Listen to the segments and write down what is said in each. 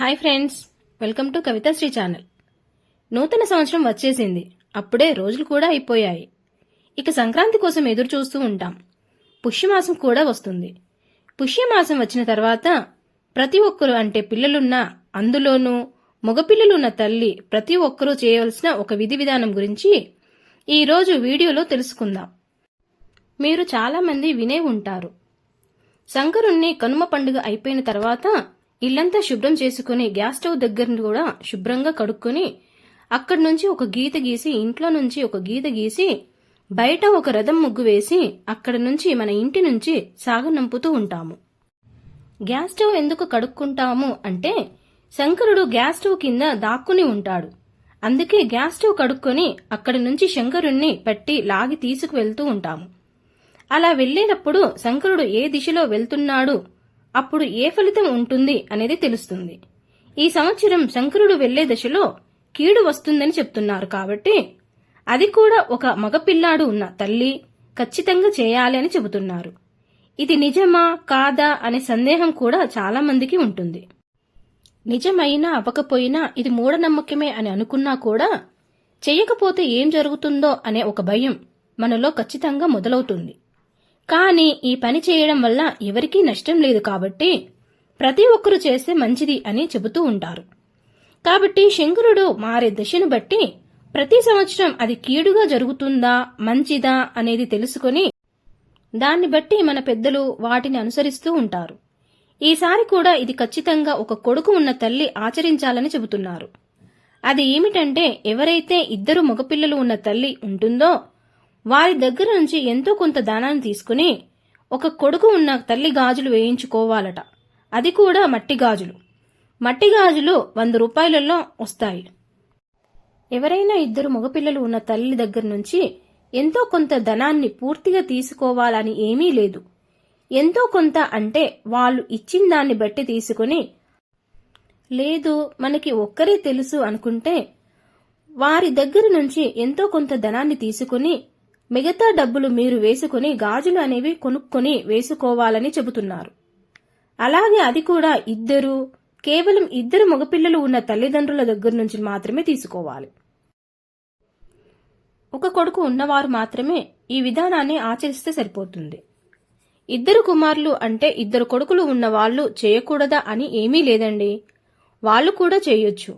Hi friends welcome to Kavithasri channel. నూతన సంవత్సరం వచ్చేసింది. అప్పుడే రోజులు కూడా అయిపోయాయి. ఇక సంక్రాంతి కోసం ఎదురు చూస్తూ ఉంటాం. పుష్యమాసం కూడా వస్తుంది. పుష్యమాసం వచ్చిన తర్వాత ప్రతి ఒక్కరు అంటే పిల్లలున్న అందులోనూ మగపిల్లలున్న తల్లి ప్రతి ఒక్కరూ చేయవలసిన ఒక విధి విధానం గురించి ఈరోజు వీడియోలో తెలుసుకుందాం. మీరు చాలామంది వినే ఉంటారు. శంకరుణ్ణి కనుమ పండుగ అయిపోయిన తర్వాత ఇల్లంతా శుభ్రం చేసుకుని గ్యాస్ స్టవ్ దగ్గర కూడా శుభ్రంగా కడుక్కొని అక్కడి నుంచి ఒక గీత గీసి ఇంట్లో నుంచి ఒక గీత గీసి బయట ఒక రథం ముగ్గు వేసి అక్కడి నుంచి మన ఇంటి నుంచి సాగనంపుతూ ఉంటాము. గ్యాస్ స్టవ్ ఎందుకు కడుక్కుంటాము అంటే శంకరుడు గ్యాస్ స్టవ్ కింద దాక్కుని ఉంటాడు. అందుకే గ్యాస్ స్టవ్ కడుక్కొని అక్కడి నుంచి శంకరుణ్ణి పట్టి లాగి తీసుకువెళ్తూ ఉంటాము. అలా వెళ్ళేటప్పుడు శంకరుడు ఏ దిశలో వెళ్తున్నాడు అప్పుడు ఏ ఫలితం ఉంటుంది అనేది తెలుస్తుంది. ఈ సంవత్సరం శంకరుడు వెళ్ళే దశలో కీడు వస్తుందని చెప్తున్నారు కాబట్టి అది కూడా ఒక మగపిల్లాడు ఉన్న తల్లి ఖచ్చితంగా చేయాలి అని చెబుతున్నారు. ఇది నిజమా కాదా అనే సందేహం కూడా చాలా మందికి ఉంటుంది. నిజమైనా అవ్వకపోయినా ఇది మూఢనమ్మకమే అని అనుకున్నా కూడా చేయకపోతే ఏం జరుగుతుందో అనే ఒక భయం మనలో ఖచ్చితంగా మొదలవుతుంది. కానీ ఈ పని చేయడం వల్ల ఎవరికీ నష్టం లేదు కాబట్టి ప్రతి ఒక్కరూ చేస్తే మంచిది అని చెబుతూ ఉంటారు. కాబట్టి శంకరుడు మారే దశను బట్టి ప్రతి సంవత్సరం అది కీడుగా జరుగుతుందా మంచిదా అనేది తెలుసుకొని దాన్ని బట్టి మన పెద్దలు వాటిని అనుసరిస్తూ ఉంటారు. ఈసారి కూడా ఇది ఖచ్చితంగా ఒక కొడుకు ఉన్న తల్లి ఆచరించాలని చెబుతున్నారు. అది ఏమిటంటే ఎవరైతే ఇద్దరు మగపిల్లలు ఉన్న తల్లి ఉంటుందో వారి దగ్గర నుంచి ఎంతో కొంత దానాన్ని తీసుకుని ఒక కొడుకు ఉన్న తల్లి గాజులు వేయించుకోవాలట. అది కూడా మట్టి గాజులు. మట్టి గాజులు వంద రూపాయలలో వస్తాయి. ఎవరైనా ఇద్దరు మగపిల్లలు ఉన్న తల్లి దగ్గర నుంచి ఎంతో కొంత ధనాన్ని పూర్తిగా తీసుకోవాలని ఏమీ లేదు. ఎంతో కొంత అంటే వాళ్ళు ఇచ్చిన దాన్ని బట్టి తీసుకుని లేదు మనకి ఒక్కరే తెలుసు అనుకుంటే వారి దగ్గర నుంచి ఎంతో కొంత ధనాన్ని తీసుకుని మిగతా డబ్బులు మీరు వేసుకుని గాజులు అనేవి కొనుక్కొని వేసుకోవాలని చెబుతున్నారు. అలాగే అది కూడా ఇద్దరు కేవలం ఇద్దరు మగపిల్లలు ఉన్న తల్లిదండ్రుల దగ్గర నుంచి మాత్రమే తీసుకోవాలి. ఒక కొడుకు ఉన్నవారు మాత్రమే ఈ విధానాన్ని ఆచరిస్తే సరిపోతుంది. ఇద్దరు కుమారులు అంటే ఇద్దరు కొడుకులు ఉన్న వాళ్ళు చేయకూడదా అని ఏమీ లేదండి. వాళ్ళు కూడా చేయొచ్చు.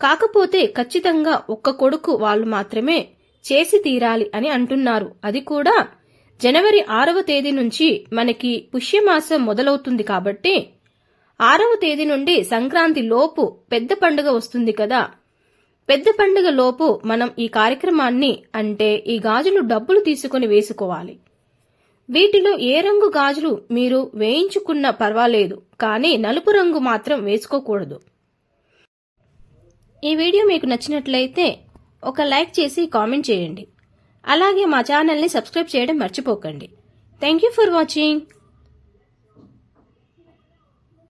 కాకపోతే ఖచ్చితంగా ఒక్క కొడుకు వాళ్ళు మాత్రమే చేసి తీరాలి అని అంటున్నారు. అది కూడా జనవరి ఆరవ తేదీ నుంచి మనకి పుష్యమాసం మొదలవుతుంది కాబట్టి ఆరవ తేదీ నుండి సంక్రాంతి లోపు పెద్ద పండుగ వస్తుంది కదా. పెద్ద పండుగ లోపు మనం ఈ కార్యక్రమాన్ని అంటే ఈ గాజులు డబ్బులు తీసుకుని వేసుకోవాలి. వీటిలో ఏ రంగు గాజులు మీరు వేయించుకున్నా పర్వాలేదు కానీ నలుపు రంగు మాత్రం వేసుకోకూడదు. ఈ వీడియో మీకు నచ్చినట్లయితే ఒక లైక్ చేసి కామెంట్ చేయండి. అలాగే మా ఛానల్ని సబ్స్క్రైబ్ చేయడం మర్చిపోకండి. Thank you for watching.